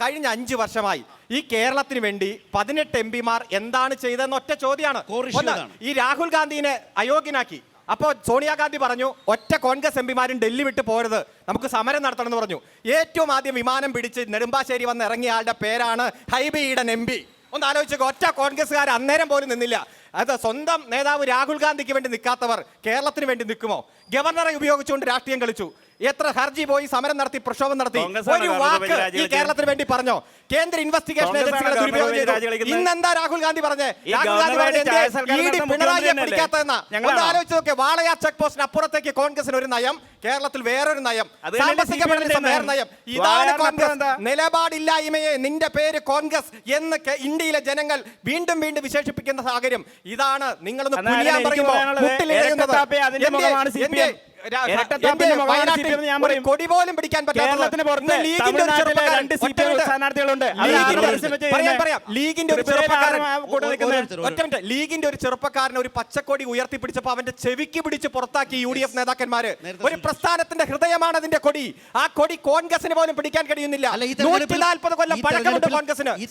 കഴിഞ്ഞ അഞ്ചു വർഷമായി ഈ കേരളത്തിന് വേണ്ടി പതിനെട്ട് എം പിമാർ എന്താണ് ചെയ്തതെന്ന് ഒറ്റ ചോദ്യമാണ്. ഈ രാഹുൽ ഗാന്ധിനെ അയോഗ്യനാക്കി. അപ്പോൾ സോണിയാഗാന്ധി പറഞ്ഞു ഒറ്റ കോൺഗ്രസ് എം പിമാരും ഡൽഹി വിട്ട് പോരുത് നമുക്ക് സമരം നടത്തണം എന്ന് പറഞ്ഞു. ഏറ്റവും ആദ്യം വിമാനം പിടിച്ച് നെടുമ്പാശ്ശേരി വന്ന് ഇറങ്ങിയ ആളുടെ പേരാണ് ഹൈബി ഈഡൻ എം പി. ഒന്ന് ആലോചിച്ചു ഒറ്റ കോൺഗ്രസ്സുകാർ അന്നേരം പോലും നിന്നില്ല. അത് സ്വന്തം നേതാവ് രാഹുൽ ഗാന്ധിക്ക് വേണ്ടി നിൽക്കാത്തവർ കേരളത്തിന് വേണ്ടി നിൽക്കുമോ? ഗവർണറെ ഉപയോഗിച്ചുകൊണ്ട് രാഷ്ട്രീയം കളിച്ചു. എത്ര ഹർജി പോയി സമരം നടത്തി പ്രക്ഷോഭം നടത്തി? ഒരു വാക്ക് ഈ കേരളത്തിന് വേണ്ടി പറഞ്ഞോ? കേന്ദ്ര ഇൻവെസ്റ്റിഗേഷൻ ഏജൻസികളെ ദുരുപയോഗം ചെയ്തു. ഇന്നെന്താ രാഹുൽ ഗാന്ധി പറഞ്ഞേ? രാഹുൽ ഗാന്ധി പറഞ്ഞത് പിണറായിയെ പിടിക്കാത്തതെന്നാ ഒന്ന് ആലോചിച്ച് നോക്കിയേ വാളയാർ ചെക്ക് പോസ്റ്റിന് അപ്പുറത്തേക്ക് കോൺഗ്രസിന് ഒരു നയം കേരളത്തിൽ വേറൊരു നയം. സാമ്പത്തിക വേറെ നയം. ഇതാണ് കോൺഗ്രസ്? നിലപാടില്ലായ്മയെ നിന്റെ പേര് കോൺഗ്രസ് എന്ന് ഇന്ത്യയിലെ ജനങ്ങൾ വീണ്ടും വീണ്ടും വിശേഷിപ്പിക്കുന്ന സാഹചര്യം. ഇതാണ് നിങ്ങളൊന്ന് പറയുമ്പോൾ കൊടി പോലും പിടിക്കാൻ ലീഗിന്റെ ഒരു ചെറുപ്പക്കാരൻ ലീഗിന്റെ ഒരു- ചെറുപ്പക്കാരൻ ഒരു പച്ചക്കൊടി ഉയർത്തിപ്പിടിച്ചപ്പോ അവന്റെ ചെവിക്ക് പിടിച്ച് പുറത്താക്കി യു ഡി എഫ് നേതാക്കന്മാര്. ഒരു പ്രസ്ഥാനത്തിന്റെ ഹൃദയമാണ് അതിന്റെ കൊടി. ആ കൊടി കോൺഗ്രസിന് പോലും പിടിക്കാൻ കഴിയുന്നില്ല. നൂറ്റി നാൽപ്പത് കൊല്ലം പഴക്കമുണ്ട് കോൺഗ്രസിന്.